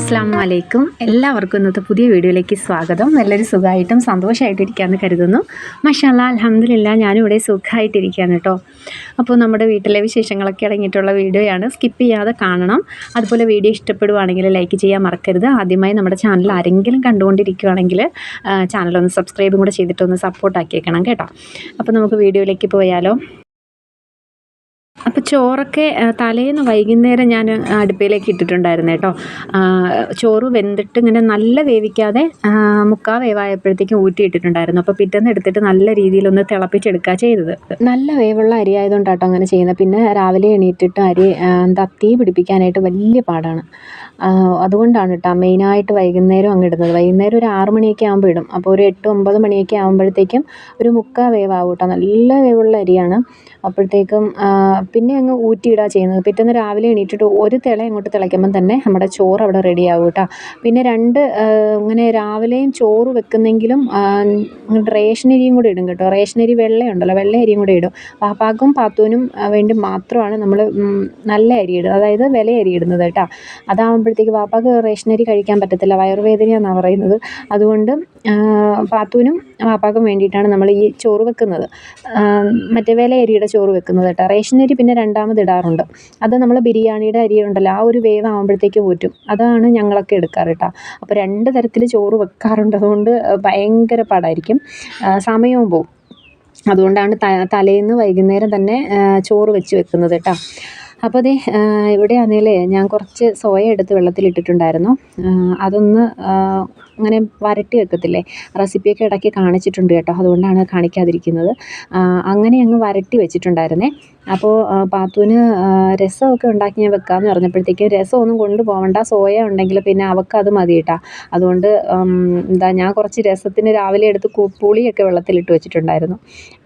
അസ്സാം വലൈക്കും എല്ലാവർക്കും ഇന്നത്തെ പുതിയ വീഡിയോയിലേക്ക് സ്വാഗതം. നല്ലൊരു സുഖമായിട്ടും സന്തോഷമായിട്ടിരിക്കാമെന്ന് കരുതുന്നു. മഷാല്ല അലഹമില്ല ഞാനിവിടെ സുഖമായിട്ടിരിക്കുകയാണ് കേട്ടോ. അപ്പോൾ നമ്മുടെ വീട്ടിലെ വിശേഷങ്ങളൊക്കെ അടങ്ങിയിട്ടുള്ള വീഡിയോയാണ്. സ്കിപ്പ് ചെയ്യാതെ കാണണം. അതുപോലെ വീഡിയോ ഇഷ്ടപ്പെടുവാണെങ്കിൽ ലൈക്ക് ചെയ്യാൻ മറക്കരുത്. ആദ്യമായി നമ്മുടെ ചാനൽ ആരെങ്കിലും കണ്ടുകൊണ്ടിരിക്കുകയാണെങ്കിൽ ചാനലൊന്ന് സബ്സ്ക്രൈബും കൂടെ ചെയ്തിട്ടൊന്ന് സപ്പോർട്ടാക്കിയേക്കണം കേട്ടോ. അപ്പോൾ നമുക്ക് വീഡിയോയിലേക്ക് പോയാലോ. അപ്പോൾ ചോറൊക്കെ തലേന്ന് വൈകുന്നേരം ഞാൻ അടുപ്പിലേക്ക് ഇട്ടിട്ടുണ്ടായിരുന്നു കേട്ടോ. ചോറ് വെന്തിട്ട് ഇങ്ങനെ നല്ല വേവിക്കാതെ മുക്കാൽ മുക്കാ വേവായപ്പോഴത്തേക്കും ഊറ്റിയിട്ടിട്ടുണ്ടായിരുന്നു അപ്പോൾ പിറ്റേന്ന് എടുത്തിട്ട് നല്ല രീതിയിലൊന്ന് തിളപ്പിച്ചെടുക്കുക ചെയ്തത്. നല്ല വേവുള്ള അരി ആയതുകൊണ്ടാട്ടോ അങ്ങനെ ചെയ്യുന്നത്. പിന്നെ രാവിലെ എണീറ്റിട്ട് അരി എന്താ തീ പിടിപ്പിക്കാനായിട്ട് വലിയ പാടാണ്. അതുകൊണ്ടാണ് കേട്ടോ മെയിനായിട്ട് വൈകുന്നേരം അങ്ങ് ഇടുന്നത്. വൈകുന്നേരം ഒരു ആറ് മണിയൊക്കെ ആകുമ്പോൾ ഇടും. അപ്പോൾ ഒരു എട്ട് ഒമ്പത് മണിയൊക്കെ ആകുമ്പോഴത്തേക്കും ഒരു മുക്കാ വേവാകും കേട്ടോ നല്ല വേവുള്ള അരിയാണ്. അപ്പോഴത്തേക്കും ആ, പിന്നെ അങ്ങ് ഊറ്റിയിടുക ചെയ്യുന്നത്. പിറ്റേന്ന് രാവിലെ എണീറ്റിട്ട് ഒരു തിള അങ്ങോട്ട് തിളയ്ക്കുമ്പം തന്നെ നമ്മുടെ ചോറ് അവിടെ റെഡി ആകും കേട്ടോ. പിന്നെ രണ്ട് ഇങ്ങനെ രാവിലെയും ചോറ് വെക്കുന്നെങ്കിലും ആ, കൂടി ഇടും കേട്ടോ. റേഷൻ അരി വെള്ളയുണ്ടല്ലോ വെള്ള അരിയും കൂടെ ഇടും. പാപ്പാക്കും പാത്തൂനും വേണ്ടി മാത്രമാണ് നമ്മൾ നല്ല അരി ഇടുന്നത്. അതായത് വില അരി ഇടുന്നത് കേട്ടോ. അതാകുമ്പോഴത്തേക്ക് പാപ്പാക്ക് റേഷൻ അരി കഴിക്കാൻ പറ്റത്തില്ല. വയറുവേദനയാണെന്നാണ് പറയുന്നത്. അതുകൊണ്ട് പാത്തൂനും പാപ്പാക്കും വേണ്ടിയിട്ടാണ് നമ്മൾ ഈ ചോറ് വെക്കുന്നത്. മറ്റേ വില അരിയുടെ ചോറ് വെക്കുന്നത് കേട്ടോ. റേഷൻ അരി പിന്നെ രണ്ടാമത് ഇടാറുണ്ട്. അത് നമ്മൾ ബിരിയാണിയുടെ അരി ഉണ്ടല്ലോ ആ ഒരു വേവ് ആകുമ്പോഴത്തേക്ക് ഊറ്റും. അതാണ് ഞങ്ങളൊക്കെ എടുക്കാറ് കേട്ടോ. അപ്പോൾ രണ്ട് തരത്തിൽ ചോറ് വെക്കാറുണ്ട്. അതുകൊണ്ട് ഭയങ്കര പാടായിരിക്കും. സമയവും പോവും. അതുകൊണ്ടാണ് തലേന്ന് വൈകുന്നേരം തന്നെ ചോറ് വെച്ച് വെക്കുന്നത് കേട്ടോ. അപ്പോൾ ദേ ആ, ഇവിടെ ആണെങ്കിലേ ഞാൻ കുറച്ച് സോയ എടുത്ത് വെള്ളത്തിലിട്ടിട്ടുണ്ടായിരുന്നു. അതൊന്ന് അങ്ങനെ വരട്ടി വെക്കത്തില്ലേ? റെസിപ്പിയൊക്കെ ഇടയ്ക്ക് കാണിച്ചിട്ടുണ്ട് കേട്ടോ. അതുകൊണ്ടാണ് കാണിക്കാതിരിക്കുന്നത്. അങ്ങനെ അങ്ങ് വരട്ടി വെച്ചിട്ടുണ്ടായിരുന്നേ. അപ്പോൾ പാത്തുവിന് രസമൊക്കെ ഉണ്ടാക്കി ഞാൻ വെക്കാമെന്ന് പറഞ്ഞപ്പോഴത്തേക്കും രസമൊന്നും കൊണ്ടുപോകണ്ട സോയ ഉണ്ടെങ്കിൽ പിന്നെ അവൾക്ക് അത് മതി അതുകൊണ്ട് എന്താ ഞാൻ കുറച്ച് രസത്തിന് രാവിലെ എടുത്ത് പുളിയൊക്കെ വെള്ളത്തിലിട്ട് വെച്ചിട്ടുണ്ടായിരുന്നു.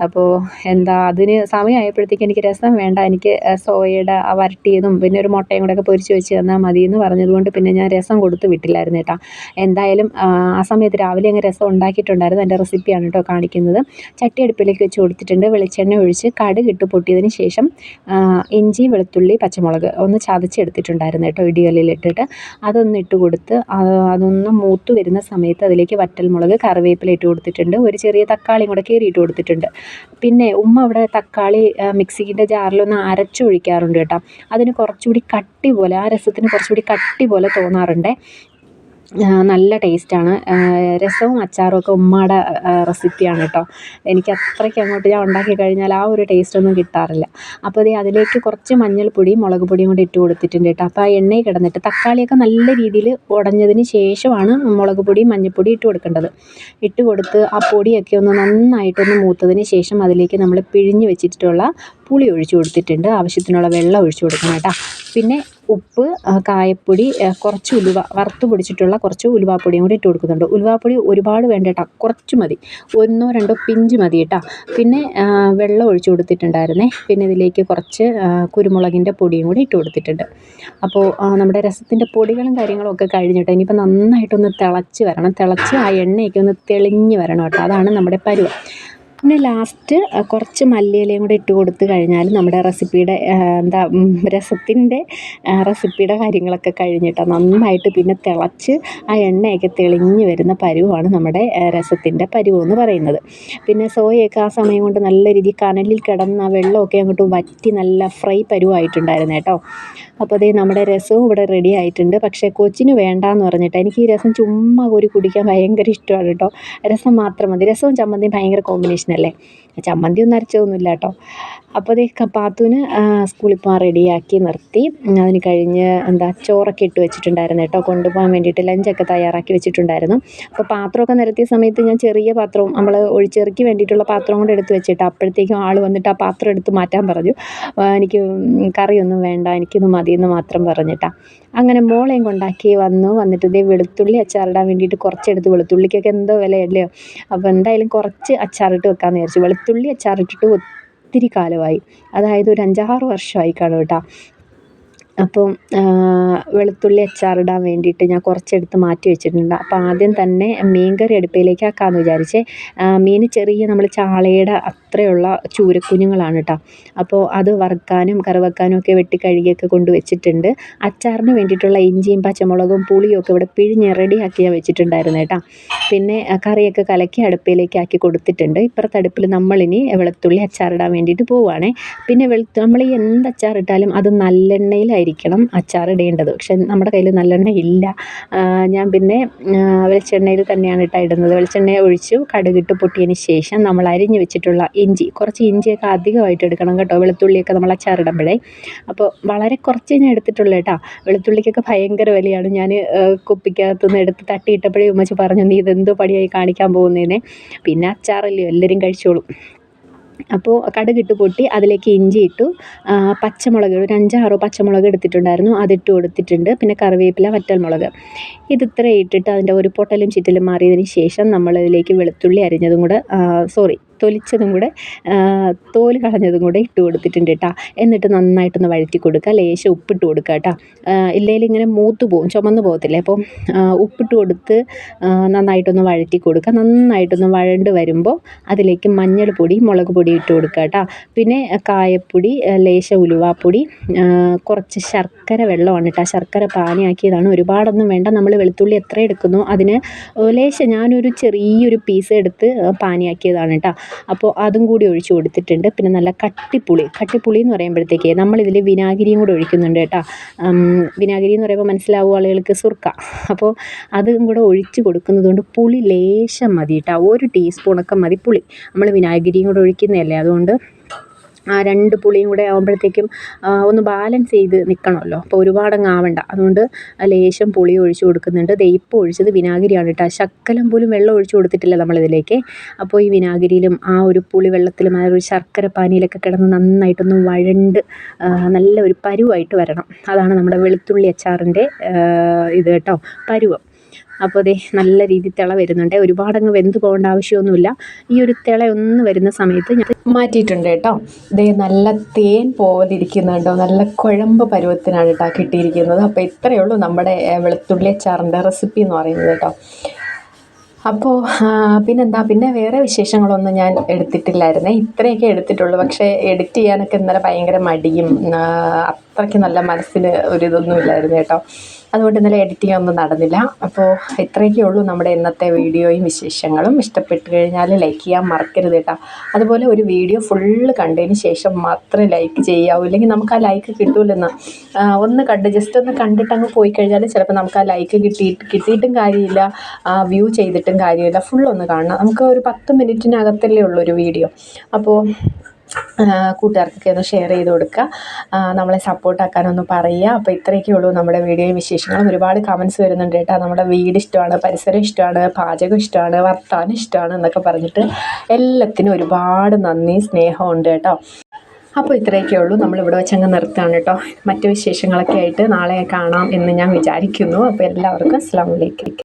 അപ്പോൾ എന്താ അതിന് സമയമായപ്പോഴത്തേക്ക് എനിക്ക് രസം വേണ്ട. എനിക്ക് സോയയുടെ വരട്ടിയതും പിന്നെ ഒരു മുട്ടയും കൂടെ ഒക്കെ പൊരിച്ച് വെച്ച് തന്നാൽ മതി എന്ന് പറഞ്ഞതുകൊണ്ട് പിന്നെ ഞാൻ രസം കൊടുത്ത് വിട്ടില്ലായിരുന്നു കേട്ടോ. എന്തായാലും ആ, സമയത്ത് രാവിലെ അങ്ങ് രസം ഉണ്ടാക്കിയിട്ടുണ്ടായിരുന്നു. എന്റെ റെസിപ്പിയാണ് കേട്ടോ കാണിക്കുന്നത്. ചട്ടി അടുപ്പിലേക്ക് വെച്ച് കൊടുത്തിട്ടുണ്ട്. വെളിച്ചെണ്ണ ഒഴിച്ച് കടുക് ഇട്ട് പൊട്ടിയതിന് ശേഷം ഇഞ്ചി വെളുത്തുള്ളി പച്ചമുളക് ഒന്ന് ചതച്ചെടുത്തിട്ടുണ്ടായിരുന്നു കേട്ടോ ഇടികല്ലിലിട്ടിട്ട് അതൊന്ന് ഇട്ട് കൊടുത്ത് അതൊന്ന് മൂത്ത് വരുന്ന സമയത്ത് അതിലേക്ക് വറ്റൽമുളക് കറിവേപ്പില ഇട്ട് കൊടുത്തിട്ടുണ്ട്. ഒരു ചെറിയ തക്കാളിയും കൂടെ കയറിയിട്ട് ഇട്ട് കൊടുത്തിട്ടുണ്ട്. പിന്നെ ഉമ്മ അവിടെ തക്കാളി മിക്സിന്റെ ജാറിലൊന്ന് അരച്ചൊഴിക്കാറുണ്ട് കേട്ടോ. അതിന് കുറച്ചുകൂടി കട്ടി പോലെ ആ രസത്തിന് കുറച്ചുകൂടി കട്ടി പോലെ തോന്നാറുണ്ട്. നല്ല ടേസ്റ്റാണ്. രസവും അച്ചാറും ഒക്കെ ഉമ്മയുടെ റെസിപ്പിയാണ് കേട്ടോ. എനിക്ക് അത്രയ്ക്ക് അങ്ങോട്ട് ഞാൻ ഉണ്ടാക്കി കഴിഞ്ഞാൽ ആ ഒരു ടേസ്റ്റ് ഒന്നും കിട്ടാറില്ല. അപ്പോൾ ദേ അതിലേക്ക് കുറച്ച് മഞ്ഞൾപ്പൊടിയും മുളക് പൊടിയും കൂടി ഇട്ട് കൊടുത്തിട്ടുണ്ട് കേട്ടോ. അപ്പോൾ ആ എണ്ണയിൽ കിടന്നിട്ട് തക്കാളിയൊക്കെ നല്ല രീതിയിൽ ഉടഞ്ഞതിന് ശേഷമാണ് മുളക് പൊടിയും മഞ്ഞൾപ്പൊടി ഇട്ട് കൊടുക്കേണ്ടത്. ഇട്ട് കൊടുത്ത് ആ പൊടിയൊക്കെ ഒന്ന് നന്നായിട്ടൊന്ന് മൂത്തതിന് ശേഷം അതിലേക്ക് നമ്മൾ പിഴിഞ്ഞ് വെച്ചിട്ടുള്ള പുളി ഒഴിച്ചു കൊടുത്തിട്ടുണ്ട്. ആവശ്യത്തിനുള്ള വെള്ളം ഒഴിച്ചു കൊടുക്കണം കേട്ടോ. പിന്നെ ഉപ്പ് കായപ്പൊടി കുറച്ച് ഉലുവ വറുത്ത് പൊടിച്ചിട്ടുള്ള കുറച്ച് ഉലുവാപ്പൊടിയും കൂടി ഇട്ട് കൊടുക്കുന്നുണ്ട്. ഉലുവാപ്പൊടി ഒരുപാട് വേണ്ട കേട്ടോ കുറച്ച് മതി. ഒന്നോ രണ്ടോ പിഞ്ച് മതി കേട്ടോ. പിന്നെ വെള്ളം ഒഴിച്ച് കൊടുത്തിട്ടുണ്ടായിരുന്നേ. പിന്നെ ഇതിലേക്ക് കുറച്ച് കുരുമുളകിന്റെ പൊടിയും കൂടി ഇട്ട് കൊടുത്തിട്ടുണ്ട്. അപ്പോൾ നമ്മുടെ രസത്തിന്റെ പൊടികളും കാര്യങ്ങളും ഒക്കെ കഴിഞ്ഞിട്ട് ഇനിയിപ്പോൾ നന്നായിട്ടൊന്ന് തിളച്ച് വരണം. തിളച്ച് ആ എണ്ണയൊക്കെ ഒന്ന് തെളിഞ്ഞ് വരണം കേട്ടോ. അതാണ് നമ്മുടെ പരുവം. പിന്നെ ലാസ്റ്റ് കുറച്ച് മല്ലിയിലയും കൂടെ ഇട്ട് കൊടുത്ത് കഴിഞ്ഞാൽ നമ്മുടെ റെസിപ്പിയുടെ എന്താ രസത്തിന്റെ റെസിപ്പിയുടെ കാര്യങ്ങളൊക്കെ കഴിഞ്ഞിട്ട് നന്നായിട്ട് പിന്നെ തിളച്ച് ആ എണ്ണയൊക്കെ തെളിഞ്ഞ് വരുന്ന പരുവമാണ് നമ്മുടെ രസത്തിന്റെ പരുവെന്ന് പറയുന്നത്. പിന്നെ സോയയൊക്കെ ആ സമയം കൊണ്ട് നല്ല രീതിയിൽ കനലിൽ കിടന്ന ആ വെള്ളമൊക്കെ അങ്ങോട്ട് വറ്റി നല്ല ഫ്രൈ പരുവായിട്ടുണ്ടായിരുന്നു കേട്ടോ. അപ്പോൾ അതേ നമ്മുടെ രസവും ഇവിടെ റെഡി ആയിട്ടുണ്ട്. പക്ഷേ കൊച്ചിന് വേണ്ടാന്ന് പറഞ്ഞിട്ട് എനിക്ക് ഈ രസം ചുമ്മാ കോരി കുടിക്കാൻ ഭയങ്കര ഇഷ്ടമാണ് കേട്ടോ. രസം മാത്രം മതി. രസവും ചമ്മന്തിയും ഭയങ്കര കോമ്പിനേഷൻ അല്ലേ? ചമ്മന്തി ഒന്നും അരച്ചതൊന്നുമില്ല കേട്ടോ. അപ്പോൾ അതേ പാത്തുവിന് സ്കൂളിൽ പോകാൻ റെഡിയാക്കി നിർത്തി. അതിന് കഴിഞ്ഞ് എന്താ ചോറൊക്കെ ഇട്ട് വെച്ചിട്ടുണ്ടായിരുന്നു കേട്ടോ. കൊണ്ടുപോകാൻ വേണ്ടിയിട്ട് ലഞ്ചൊക്കെ തയ്യാറാക്കി വെച്ചിട്ടുണ്ടായിരുന്നു. അപ്പോൾ പാത്രമൊക്കെ നിരത്തിയ സമയത്ത് ഞാൻ ചെറിയ പാത്രവും നമ്മൾ ഒഴിച്ചെറിക്ക് വേണ്ടിയിട്ടുള്ള പാത്രം കൂടെ എടുത്ത് വെച്ചിട്ട് അപ്പോഴത്തേക്കും ആൾ വന്നിട്ട് ആ പാത്രം എടുത്ത് മാറ്റാൻ പറഞ്ഞു. എനിക്ക് കറിയൊന്നും വേണ്ട എനിക്കിത് മതിയെന്ന് മാത്രം പറഞ്ഞിട്ടാണ് അങ്ങനെ മോളെയും കൊണ്ടാക്കി വന്നു. വന്നിട്ട് ഇതേ വെളുത്തുള്ളി അച്ചാറിടാൻ വേണ്ടിയിട്ട് കുറച്ചെടുത്ത് വെളുത്തുള്ളിക്കൊക്കെ എന്തോ വിലയല്ലയോ അപ്പോൾ എന്തായാലും കുറച്ച് അച്ചാറിട്ട് വെക്കാമെന്ന് വിചാരിച്ചു. വെളുത്തുള്ളി അച്ചാറിട്ടിട്ട് ഒത്തിരി കാലമായി. അതായത് ഒരു അഞ്ചാറ് വർഷമായി കാണും കേട്ടോ അപ്പം വെളുത്തുള്ളി അച്ചാറിടാൻ വേണ്ടിയിട്ട് ഞാൻ കുറച്ചെടുത്ത് മാറ്റി വെച്ചിട്ടുണ്ട്. അപ്പം ആദ്യം തന്നെ മീൻ കറി അടുപ്പിലേക്ക് ആക്കാമെന്ന് വിചാരിച്ചേ മീൻ ചെറിയ നമ്മൾ ചാളയുടെ അത്രയുള്ള ചൂരക്കുഞ്ഞുങ്ങളാണ് കേട്ടോ അപ്പോൾ അത് വറുക്കാനും കറി വെക്കാനും ഒക്കെ വെട്ടി കഴുകിയൊക്കെ കൊണ്ട് വെച്ചിട്ടുണ്ട്. അച്ചാറിന് വേണ്ടിയിട്ടുള്ള ഇഞ്ചിയും പച്ചമുളകും പുളിയും ഒക്കെ ഇവിടെ പിഴിഞ്ഞ് റെഡിയാക്കി ഞാൻ വെച്ചിട്ടുണ്ടായിരുന്നു കേട്ടോ പിന്നെ കറിയൊക്കെ കലക്കി അടുപ്പിലേക്ക് ആക്കി കൊടുത്തിട്ടുണ്ട്. ഇപ്പുറത്തെ അടുപ്പിൽ നമ്മളിനി വെളുത്തുള്ളി അച്ചാറിടാൻ വേണ്ടിയിട്ട് പോവുകയാണേ പിന്നെ വെളുത്തു നമ്മൾ ഈ എന്ത് അച്ചാറിട്ടാലും അത് നല്ലെണ്ണയിലായിരിക്കണം അച്ചാറിടേണ്ടത് പക്ഷെ നമ്മുടെ കയ്യിൽ നല്ലെണ്ണ ഇല്ല. ഞാൻ പിന്നെ വെളിച്ചെണ്ണയിൽ തന്നെയാണ് ഇട്ടാ ഇടുന്നത്. വെളിച്ചെണ്ണ ഒഴിച്ചു കടുകിട്ട് പൊട്ടിയതിന് ശേഷം നമ്മൾ അരിഞ്ഞ് വെച്ചിട്ടുള്ള ഇഞ്ചി കുറച്ച് ഇഞ്ചിയൊക്കെ അധികമായിട്ട് എടുക്കണം കേട്ടോ. വെളുത്തുള്ളിയൊക്കെ നമ്മൾ അച്ചാറിടുമ്പോഴേ അപ്പോൾ വളരെ കുറച്ച് ഞാൻ എടുത്തിട്ടുള്ളൂ കേട്ടോ. വെളുത്തുള്ളിക്കൊക്കെ ഭയങ്കര വിലയാണ്. ഞാൻ കുപ്പിക്കകത്തുനിന്ന് എടുത്ത് തട്ടിയിട്ടപ്പോഴേ ഉമ്മച്ചി പറഞ്ഞു നീ ഇതെന്തോ പണിയായി കാണിക്കാൻ പോകുന്നതിനെ പിന്നെ അച്ചാറല്ലേ എല്ലാവരും കഴിച്ചോളും. അപ്പോൾ കടുകിട്ട് പൊട്ടി അതിലേക്ക് ഇഞ്ചി ഇട്ടു. പച്ചമുളക് ഒരു അഞ്ചാറോ പച്ചമുളക് എടുത്തിട്ടുണ്ടായിരുന്നു. അതിട്ട് കൊടുത്തിട്ടുണ്ട്. പിന്നെ കറിവേപ്പില വറ്റൽമുളക്. ഇത് ഇത്ര ഇട്ടിട്ട് അതിന്റെ ഒരു പൊട്ടലും ചിറ്റലും മാറിയതിന് ശേഷം നമ്മൾ ഇതിലേക്ക് വെളുത്തുള്ളി അരിഞ്ഞതും കൂടെ സോറി തൊലിച്ചതും കൂടെ തോൽ കളഞ്ഞതും കൂടെ ഇട്ട് കൊടുത്തിട്ടുണ്ട് കേട്ടോ എന്നിട്ട് നന്നായിട്ടൊന്ന് വഴറ്റി കൊടുക്കുക. ലേശം ഉപ്പിട്ട് കൊടുക്കുക കേട്ടോ ഇല്ലെങ്കിൽ ഇങ്ങനെ മൂത്ത് പോകും ചുമന്ന് പോകത്തില്ലേ. അപ്പോൾ ഉപ്പിട്ട് കൊടുത്ത് നന്നായിട്ടൊന്ന് വഴറ്റി കൊടുക്കുക. നന്നായിട്ടൊന്ന് വഴണ്ട് വരുമ്പോൾ അതിലേക്ക് മഞ്ഞൾ പൊടി മുളക് പൊടി ഇട്ട് കൊടുക്കുക കേട്ടോ പിന്നെ കായപ്പൊടി ലേശം ഉലുവാപ്പൊടി കുറച്ച് ശർക്കര വെള്ളമാണ് കേട്ടോ ശർക്കര പാനിയാക്കിയതാണ്. ഒരുപാടൊന്നും വേണ്ട. നമ്മൾ വെളുത്തുള്ളി എത്ര എടുക്കുന്നു അതിന് ലേശം ഞാനൊരു ചെറിയൊരു പീസ് എടുത്ത് പാനിയാക്കിയതാണ് കേട്ടോ അപ്പോൾ അതും കൂടി ഒഴിച്ചു കൊടുത്തിട്ടുണ്ട്. പിന്നെ നല്ല കട്ടിപ്പുളി. കട്ടിപ്പുളി എന്ന് പറയുമ്പോഴത്തേക്ക് നമ്മളിതിൽ വിനാഗിരിയും കൂടെ ഒഴിക്കുന്നുണ്ട് കേട്ടോ. വിനാഗിരി എന്ന് പറയുമ്പോൾ മനസ്സിലാവും ആളുകൾക്ക്? സുർക്ക. അപ്പോൾ അതും കൂടെ ഒഴിച്ചു കൊടുക്കുന്നത് കൊണ്ട് പുളി ലേശം മതി കേട്ടോ. ഒരു ടീസ്പൂണൊക്കെ മതി പുളി. നമ്മൾ വിനാഗിരിയും കൂടെ ഒഴിക്കുന്നതല്ലേ? അതുകൊണ്ട് ആ രണ്ട് പുളിയും കൂടെ ആകുമ്പോഴത്തേക്കും ഒന്ന് ബാലൻസ് ചെയ്ത് നിൽക്കണമല്ലോ അപ്പോൾ ഒരുപാടങ്ങ് ആവണ്ട. അതുകൊണ്ട് ലേശം പുളി ഒഴിച്ച് കൊടുക്കുന്നുണ്ട്. ദേ ഒഴിച്ചത് വിനാഗിരിയാണ് കേട്ടോ. ശക്കലം പോലും വെള്ളം ഒഴിച്ച് കൊടുത്തിട്ടില്ല നമ്മളിതിലേക്ക്. അപ്പോൾ ഈ വിനാഗിരിയിലും ആ ഒരു പുളി വെള്ളത്തിലും ആ ഒരു ശർക്കര പാനിയിലൊക്കെ കിടന്ന് നന്നായിട്ടൊന്ന് വഴണ്ട് നല്ല ഒരു പരുവായിട്ട് വരണം. അതാണ് നമ്മുടെ വെളുത്തുള്ളി അച്ചാറിന്റെ ഇത് കേട്ടോ പരുവം. അപ്പോൾ ദേ നല്ല രീതിയിൽ തിള വരുന്നുണ്ട്. ഒരുപാടങ്ങ് വെന്ത് പോകേണ്ട ആവശ്യമൊന്നുമില്ല. ഈ ഒരു തിള ഒന്ന് വരുന്ന സമയത്ത് ഞാൻ മാറ്റിയിട്ടുണ്ട് കേട്ടോ. ഇതേ നല്ല തേൻ പോവതിരിക്കുന്നുണ്ടോ? നല്ല കുഴമ്പ് പരുവത്തിനാണ് കേട്ടോ കിട്ടിയിരിക്കുന്നത്. അപ്പോൾ ഇത്രയേ ഉള്ളൂ നമ്മുടെ വെളുത്തുള്ളി അച്ചാറിന്റെ റെസിപ്പി എന്ന് പറയുന്നത് കേട്ടോ. അപ്പോൾ പിന്നെന്താ? പിന്നെ വേറെ വിശേഷങ്ങളൊന്നും ഞാൻ എടുത്തിട്ടില്ലായിരുന്നേ. ഇത്രയൊക്കെ എടുത്തിട്ടുള്ളൂ. പക്ഷേ എഡിറ്റ് ചെയ്യാനൊക്കെ ഇന്നലെ ഭയങ്കര മടിയും അത്രയ്ക്ക് നല്ല മനസ്സിന് ഒരിതൊന്നും ഇല്ലായിരുന്നു കേട്ടോ. അതുകൊണ്ട് ഇന്നലെ എഡിറ്റിംഗ് ഒന്നും നടന്നില്ല. അപ്പോൾ ഇത്രയൊക്കെ ഉള്ളൂ നമ്മുടെ ഇന്നത്തെ വീഡിയോയും വിശേഷങ്ങളും. ഇഷ്ടപ്പെട്ട് കഴിഞ്ഞാൽ ലൈക്ക് ചെയ്യാൻ മറക്കരുത് കേട്ടോ. അതുപോലെ ഒരു വീഡിയോ ഫുള്ള് കണ്ടതിന് ശേഷം മാത്രമേ ലൈക്ക് ചെയ്യാവൂ. ഇല്ലെങ്കിൽ നമുക്ക് ആ ലൈക്ക് കിട്ടൂലെന്ന്. ഒന്ന് കണ്ട് ജസ്റ്റ് ഒന്ന് കണ്ടിട്ട് അങ്ങ് പോയി കഴിഞ്ഞാൽ ചിലപ്പോൾ നമുക്ക് ആ ലൈക്ക് കിട്ടി കിട്ടിയിട്ടും കാര്യമില്ല. വ്യൂ ചെയ്തിട്ടും കാര്യമില്ല. ഫുള്ളൊന്ന് കാണണം. നമുക്ക് ഒരു പത്ത് മിനിറ്റിനകത്തല്ലേ ഉള്ളൂ ഒരു വീഡിയോ. അപ്പോൾ കൂട്ടുകാർക്കൊക്കെ ഒന്ന് ഷെയർ ചെയ്ത് കൊടുക്കുക നമ്മളെ സപ്പോർട്ടാക്കാനൊന്ന് പറയുക. അപ്പോൾ ഇത്രയൊക്കെ ഉള്ളൂ നമ്മുടെ വീഡിയോയും വിശേഷങ്ങളും. ഒരുപാട് കമൻസ് വരുന്നുണ്ട് കേട്ടോ. നമ്മുടെ വീട് ഇഷ്ടമാണ് പരിസരം ഇഷ്ടമാണ് പാചകം ഇഷ്ടമാണ് വർത്താനം ഇഷ്ടമാണ് എന്നൊക്കെ പറഞ്ഞിട്ട് എല്ലാത്തിനും ഒരുപാട് നന്ദി സ്നേഹമുണ്ട് കേട്ടോ. അപ്പോൾ ഇത്രയൊക്കെ ഉള്ളൂ. നമ്മളിവിടെ വെച്ചങ്ങ് നിർത്തുകയാണ് കേട്ടോ. മറ്റു വിശേഷങ്ങളൊക്കെ ആയിട്ട് നാളെ കാണാം എന്ന് ഞാൻ വിചാരിക്കുന്നു. അപ്പോൾ എല്ലാവർക്കും അസ്സാം വലൈക്കും